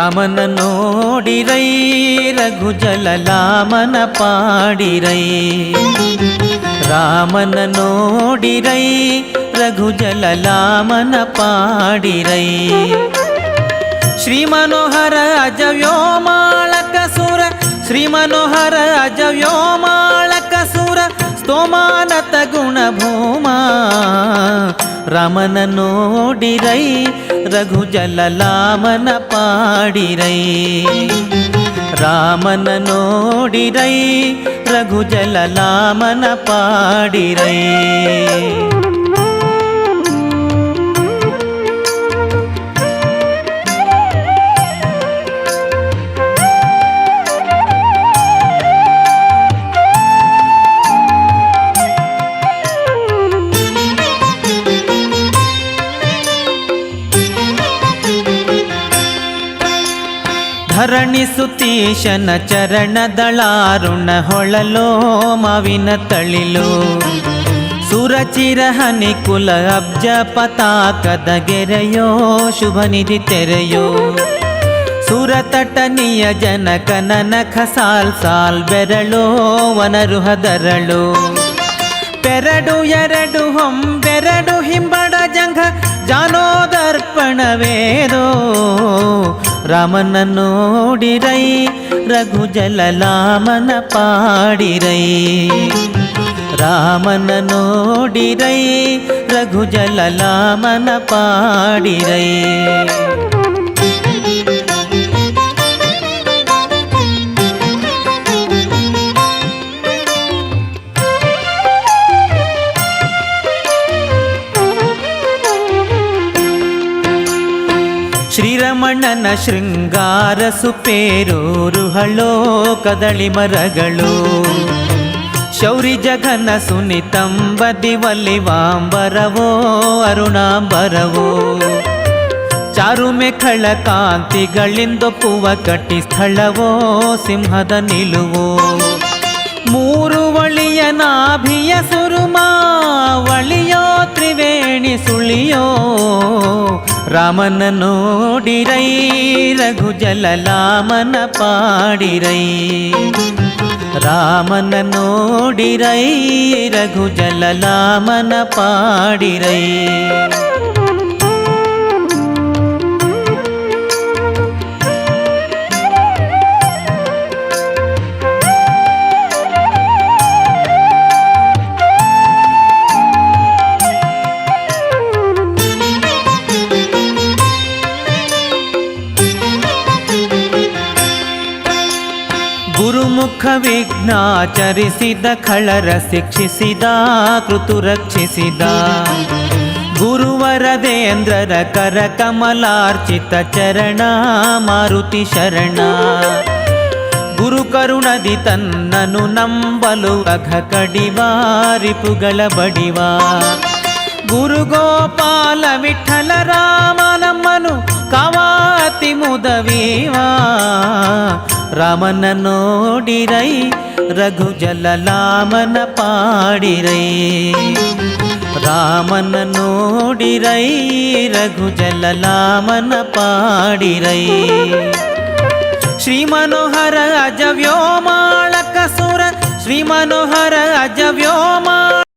ರಾಮನ ನೋಡಿರೈ ರಘುಜಲಲಾಮನ ಪಾಡಿರೈ ರಾಮನ ನೋಡಿರೈ ರಘುಜಲಲಾಮನ ಪಾಡಿರೈ ಶ್ರೀ ಮನೋಹರ ಅಜ ವ್ಯೋಮಾಳಕ ಸುರ ಶ್ರೀ ಮನೋಹರ ಅಜ ವ್ಯೋಮಾಳಕ ಸುರ ಸ್ತೋಮಾನತ ಗುಣಭೂಮ ರಮನ ನೋಡಿರೈ ರಘುಜಲಲಾಮನ ಪಾಡಿರೈ. ರಾಮನ ನೋಡಿರೈ ರಘುಜಲಲಾಮನ ಪಾಡಿರೈ. ಧರಣಿ ಸುತೀಶನ ಚರಣದಳಾರುಣ ಹೊಳಲೋ, ಮಾವಿನ ತಳಿಲು. ಸುರಚಿರಹನಿ ಕುಲ ಅಬ್ಜ ಪತಾಕದ ಗೆರೆಯೋ, ಶುಭ ನಿಧಿ ತೆರೆಯೋ. ಸುರತಟನಿಯ ಜನಕನ ನಖ ಖಸಾಲ್ ಸಾಲ್ ಬೆರಳೋ ವನರುಹದರಳು ಪೆರಡು ಎರಡು ಹೊಂಬೆರಡು ಹಿಂಬಡ ಜಂಘ, ಜಾನೋದರ್ಪಣವೇದೋ. ರಾಮನ ನೋಡಿರೈ ರಘುಜಲಲಾಮನ ಪಾಡಿರೈ ರಾಮನ ನೋಡಿರೈ ರಘುಜಲಲಾಮನ ಪಾಡಿರೈ ಶ್ರೀರಮಣನ ಶೃಂಗಾರ ಸುಪೇರೂರು ಹಳೋ ಕದಳಿ ಮರಗಳು. ಶೌರಿ ಜಗನ ಸುನಿತಂಬದಿ ವಲ್ಲಿವಾಂಬರವೋ ಅರುಣಾಂಬರವೋ. ಚಾರುಮೆಖಳ ಕಾಂತಿಗಳಿಂದೊಪ್ಪುವ ಕಟ್ಟಿ ಸ್ಥಳವೋ ಸಿಂಹದ ನಿಲುವೋ. ಮೂರು ಒಳಿಯ ನಾಭಿಯ ಸುರುಮಾ ಒಳಿಯೋ ತ್ರಿವೇಣಿ ಸುಳಿಯೋ. ರಾಮನ ನೋಡಿರೈ ರಘುಜಲಲಾಮನ ಪಾಡಿರೈ ರಾಮನ ನೋಡಿರೈ ರಘುಜಲಲಾಮನ ಪಾಡಿರೈ ಗುರುಮುಖ ವಿಘ್ನಾಚರಿಸಿದ ಖಳರ ಶಿಕ್ಷಿಸಿದ ಕೃತು ರಕ್ಷಿಸಿದ ಗುರುವರದೇಂದ್ರರ ಕರ ಕಮಲಾರ್ಚಿತ ಚರಣ ಮಾರುತಿ ಶರಣ ಗುರು ಕರುಣದಿ ತನ್ನನು ನಂಬಲು ಅಘ ಕಡಿವಾರಿಪುಗಳ ಬಡಿವ ಗುರು ಗೋಪಾಲ ವಿಠಲ ರಾಮ ನಮ್ಮನು ಕವಾತಿ ಮುದವೀವಾ ರಾಮನ ನೋಡಿರೈ ರಘುಜಲಲಾಮನ ಪಾಡಿರೈ ರಾಮನ ನೋಡಿರೈ ರಘುಜಲಲಾಮನ ಪಾಡಿರೈ ಶ್ರೀ ಮನೋಹರ ಅಜ ವ್ಯೋಮಾಳಕ ಸುರ ಶ್ರೀ ಮನೋಹರ ಅಜ ವ್ಯೋಮಾ